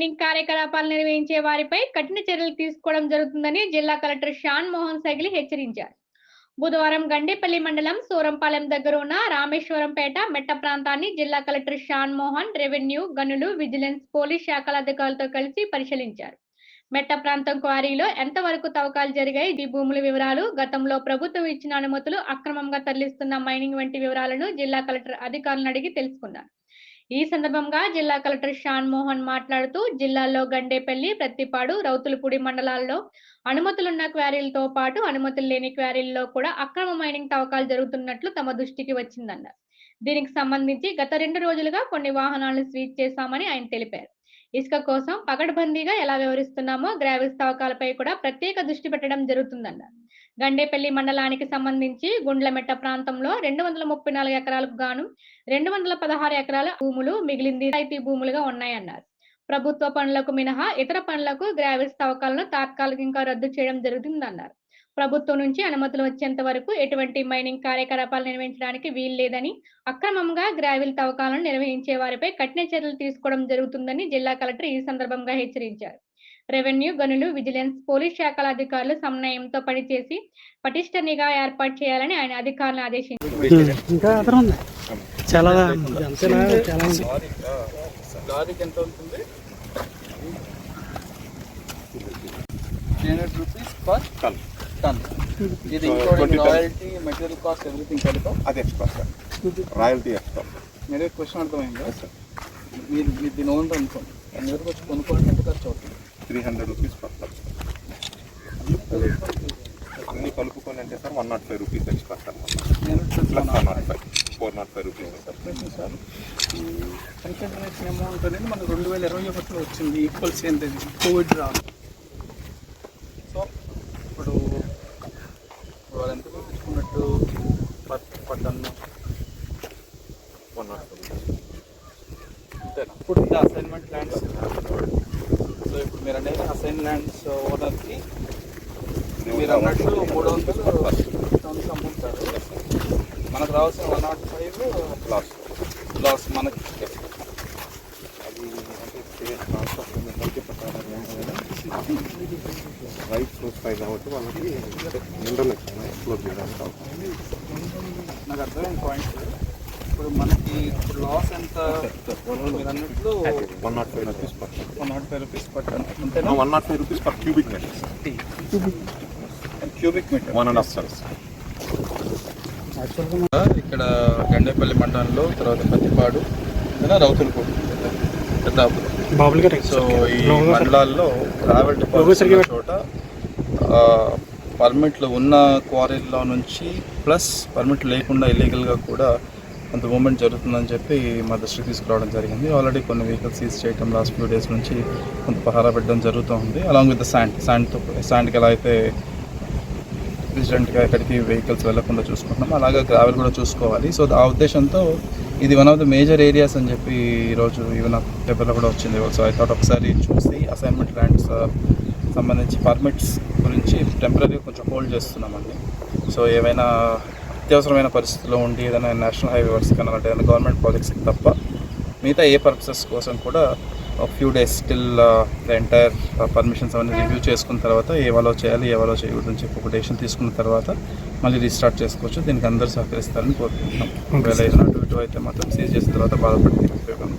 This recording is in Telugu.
మైనింగ్ కార్యకలాపాలు నిర్వహించే వారిపై కఠిన చర్యలు తీసుకోవడం జరుగుతుందని జిల్లా కలెక్టర్ షాన్ మోహన్ సైగిలి హెచ్చరించారు. బుధవారం గండేపల్లి మండలం సూరంపాలెం దగ్గర ఉన్న రామేశ్వరంపేట మెట్ట ప్రాంతాన్ని జిల్లా కలెక్టర్ షాన్ మోహన్ రెవెన్యూ గనులు విజిలెన్స్ పోలీస్ శాఖల అధికారులతో కలిసి పరిశీలించారు. మెట్ట ప్రాంతం క్వారీలో ఎంతవరకు తవ్వకాలు జరిగాయి ఈ భూముల వివరాలు గతంలో ప్రభుత్వం ఇచ్చిన అనుమతులు అక్రమంగా తరలిస్తున్న మైనింగ్ వంటి వివరాలను జిల్లా కలెక్టర్ అధికారులను అడిగి తెలుసుకున్నారు. ఈ సందర్భంగా జిల్లా కలెక్టర్ షాన్ మోహన్ మాట్లాడుతూ జిల్లాలో గండేపల్లి ప్రత్తిపాడు రౌతులపూడి మండలాల్లో అనుమతులున్న క్వారీలతో పాటు అనుమతులు లేని క్వారీల్లో కూడా అక్రమ మైనింగ్ తవ్వకాలు జరుగుతున్నట్లు తమ దృష్టికి వచ్చిందన్నారు. దీనికి సంబంధించి గత రెండు రోజులుగా కొన్ని వాహనాలను స్వీచ్ చేశామని ఆయన తెలిపారు. ఇసుక కోసం పకడ్బందీగా ఎలా వ్యవహరిస్తున్నామో గ్రావెల్స్ తవ్వకాలపై కూడా ప్రత్యేక దృష్టి పెట్టడం జరుగుతుందన్నారు గండేపల్లి మండలానికి సంబంధించి గుండ్లమెట్ట ప్రాంతంలో రెండు వందల ముప్పై నాలుగు ఎకరాలకు గాను రెండు వందల పదహారు ఎకరాల భూములు మిగిలింది రైతీ భూములుగా ఉన్నాయన్నారు. ప్రభుత్వ పనులకు మినహా ఇతర పనులకు గ్రావెల్స్ తవ్వకాలను తాత్కాలికంగా రద్దు చేయడం జరుగుతుందన్నారు. ప్రభుత్వం నుంచి అనుమతులు వచ్చేంత వరకు ఎటువంటి మైనింగ్ కార్యకలాపాలు నిర్వహించడానికి వీలు లేదని అక్రమంగా గ్రావెల్ తవ్వకాలను నిర్వహించే వారిపై కఠిన చర్యలు తీసుకోవడం జరుగుతుందని జిల్లా కలెక్టర్ ఈ సందర్భంగా హెచ్చరించారు. రెవెన్యూ గనులు విజిలెన్స్ పోలీస్ శాఖల అధికారులు సమన్వయంతో పనిచేసి పటిష్ట నిఘా ఏర్పాటు చేయాలని ఆయన అధికారులను ఆదేశించారు. టన్ ఇది including royalty material cost everything కలిపి అది ఎక్స్ట్రా సార్. రాయల్టీ ఎక్స్ట్రా మీరే క్వశ్చన్ అర్థమైందా? మీరు మీరు దీని ఓన్ అనుకోండి. మీ దగ్గరకు వచ్చి కొనుక్కోవడానికి ఎంత ఖర్చు అవుతుంది? త్రీ హండ్రెడ్ రూపీస్ టన్ అన్ని కలుపుకొని అంటే sir one nought five rupees extra sir. Plus one nought five four nought five rupees sir sir consultation amount అనేది మనకు రెండు వేల ఇరవై ఒకటిలో వచ్చింది. ఈక్వల్స్ ఏంటి కోవిడ్ రా సో ఇప్పుడు వాళ్ళు ఎంత తెచ్చుకున్నట్టు per per ton one nought ఇప్పుడు ఇది అసైన్మెంట్ ల్యాండ్స్ సో ఇప్పుడు మీరు అనేది అసైన్ ల్యాండ్స్ ఓనర్కి మీరు అన్నట్టు మూడు వందలు టన్స్ అమ్ముతారు మనకు రావాల్సిన one nought five last loss మనకి. అది అంటే ట్రాన్స్ఫర్ రైట్ ఫ్లోస్ పై కాబట్టి వాళ్ళకి మినరల్ ఎక్స్ప్లోర్ చేయడానికి అవకాశం నాకు అర్థమైన పాయింట్ ఇప్పుడు మనకి ఇప్పుడు లాస్ ఎంత మీరు అన్నట్లు one nought five rupees per one nought five rupees per ton అంతేనా one nought five rupees per cubic metre cubic metre one and half sir ఇక్కడ గండేపల్లి మండలంలో తర్వాత పత్తిపాడు ఇంకా రౌతులపూడి. పెద్దాపురం సో ఈ మండలాల్లో ట్రావెల్ చోట పర్మిట్లు ఉన్న క్వారీల్లో నుంచి ప్లస్ పర్మిట్ లేకుండా ఇల్లీగల్గా కూడా కొంత మూమెంట్ జరుగుతుందని చెప్పి మా దృష్టికి తీసుకురావడం జరిగింది. ఆల్రెడీ కొన్ని వెహికల్స్ సీజ్ చేయడం లాస్ట్ ఫ్యూ డేస్ నుంచి కొంత పహారా పెట్టడం జరుగుతూ ఉంది. అలాంగ్ విత్ ద శాండ్ శాండ్తో శాండ్కి ఎలా అయితే విజిలెంట్గా ఎక్కడికి వెహికల్స్ వెళ్ళకుండా చూసుకుంటున్నాం అలాగే గ్రావెల్ కూడా చూసుకోవాలి. సో ఆ ఉద్దేశంతో ఇది one of the major areas అని చెప్పి ఈరోజు ఈవెన్ పేపర్లో కూడా వచ్చింది. సో ఐ థాట్ ఒకసారి చూసి అసైన్మెంట్ ల్యాండ్స్ uh, సంబంధించి పర్మిట్స్ గురించి టెంపరీగా కొంచెం హోల్డ్ చేస్తున్నామండి. సో ఏవైనా అత్యవసరమైన పరిస్థితుల్లో ఉండి ఏదైనా నేషనల్ హైవే వర్క్స్ కన్నా ఏదైనా గవర్నమెంట్ ప్రాజెక్ట్స్కి తప్ప మిగతా ఏ పర్పసెస్ కోసం కూడా few days still entire permissions అవన్నీ రివ్యూ చేసుకున్న తర్వాత ఏవాలో చేయాలి ఏవాలో చేయకూడదు అని చెప్పి ఒక డెసిషన్ తీసుకున్న తర్వాత మళ్ళీ రీస్టార్ట్ చేసుకోవచ్చు. దీనికి అందరూ సహకరిస్తారని కోరుకుంటున్నాం. ఒకవేళ ఏదైనా అటు ఇటు అయితే మాత్రం సీజ్ చేసిన తర్వాత బాధపడితే ఉపయోగం